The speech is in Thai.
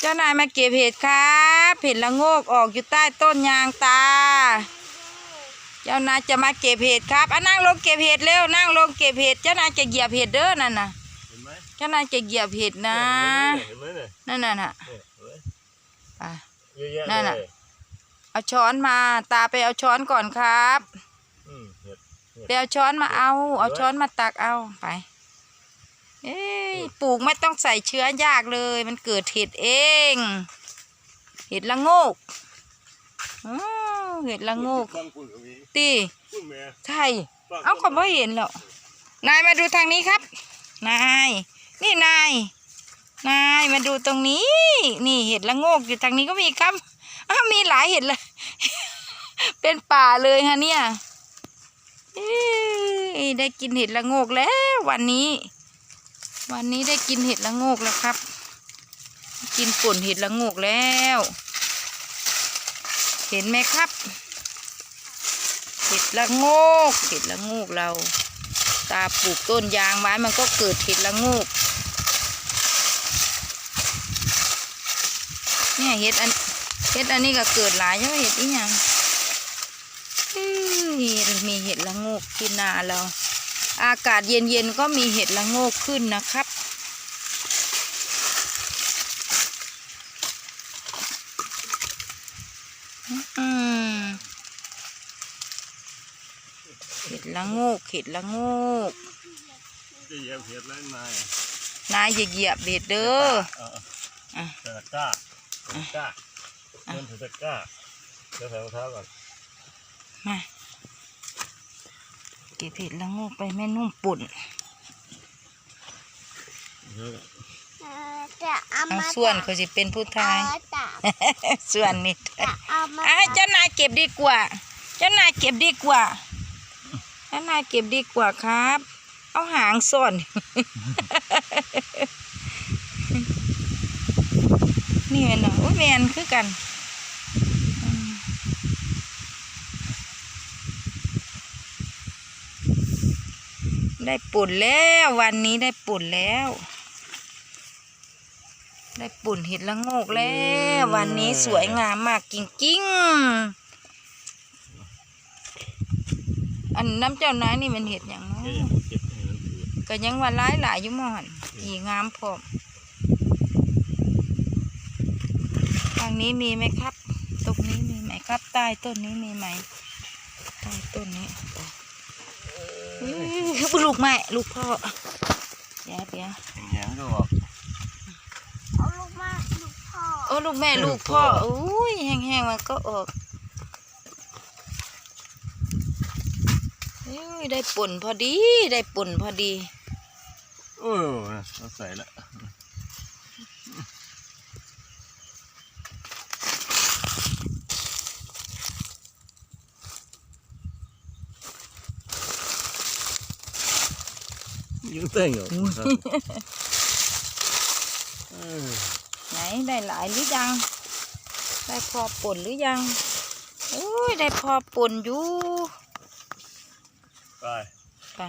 เจ้านายมาเก็บเห็ดครับเห็ดละโงกออกอยู่ใต้ต้นยางตา เจ้านายจะมาเก็บเห็ดครับอะนั่งลงเก็บเห็ดเร็วนั่งลงเก็บเห็ดเจ้านายจะเหยียบเห็ดเด้อนั่นน่ะเห็นไหมเจ้านายจะเหยียบเห็ดนะเห็นไหมเนี่ยนั่นน่ะน่ะเห็นไหมอะเยอะแยะนั่นน่ะเลยเอาช้อนมาตาไปเอาช้อนก่อนครับอืมเห็ดไปเอาช้อนมาเอา เอาช้อนมาตักเอาไป เอ้ยปลูกไม่ต้องใส่เชื้อยากเลย มันเกิดเห็ดเอง เห็ดละโงกอ้าวเห็ดละโงกฟังคุณกับมีตีคุณแม่ใช่ฟังเอาก็บ่เห็นหรอกนายมาดูทางนี้ครับ นาย นี่นาย นายมาดูตรงนี้ นี่เห็ดละโงกอยู่ทางนี้ก็มีครับอ้าวมีหลายเห็ดเลย เป็นป่าเลยฮะเนี่ยเอ้ยได้กินเห็ดละโงกแล้ววันนี้ วันนี้ได้กินเห็ดละโงกแล้วครับ กินป่นเห็ดละโงกแล้ว เห็นไหมครับ เห็ดละโงก เห็ดละโงกเรา ตาปลูกต้นยางไว้มันก็เกิดเห็ดละโงก เนี่ยเห็ดอันเห็ดอันนี้ก็เกิดหลายใช่ไหมเห็ดอีหยังอื้อมีเห็ดละโงกที่นาเรา อากาศเย็นๆก็มีเห็ดละโงกขึ้นนะครับอืมเห็ดละโงกเห็ดละโงกจะเหยียบเห็ดแล้วนายนายอย่าเหยียบเห็ดเด้อเอออะตะกร้าตะกร้าเดินถือตะกร้าเดี๋ยวใส่รองเท้าก่อนมา เก็บเห็ดละโงกไปแม่นุ่มปุ่นเออเอ่อจะเอาเอามาส่วนเขาสิเป็นผู้เอาทายตากส่วนนี่จะเอามาอะให้เจ้านายเก็บดีกว่า เจ้านายเก็บดีกว่า เจ้านายเก็บดีกว่าครับ เอาหางซ่อนนี่แม่นเนาะโอ้ยแมนคือกัน ได้ปุ่นแล้ววันนี้ได้ปุ่นแล้ว ได้ปุ่นเห็ดละโงกแล้ว วันนี้สวยงามมากจริงๆอันน้ำเจ้านายนี่มันเห็ดอย่างเน้อเก็บเก็บให้มันถือก็ยังว่าร้ายหลายอยู่หมอนอีงามพร้อมทางนี้มีไหมครับ ตรงนี้มีไหมครับ ใต้ต้นนี้มีไหมใต้ต้นนี้อื้ อลูกแม่ลูกพ่อเดี๋ยวเดี๋ยวแหงๆก็ออกเอาลูกมาลูกพ่อโอ้ลูกแม่ลูกพ่ออุ้ยแห้งๆมันก็ออกอุ้ยได้ป่นพอดี ได้ป่นพอดี โอ้ยเราใส่ละ ยังเต้งอยู่ครับเออไหนได้หลายหรือยัง ได้พอป่นหรือยังอุ้ยได้พอป่นอยู่ ไป ไป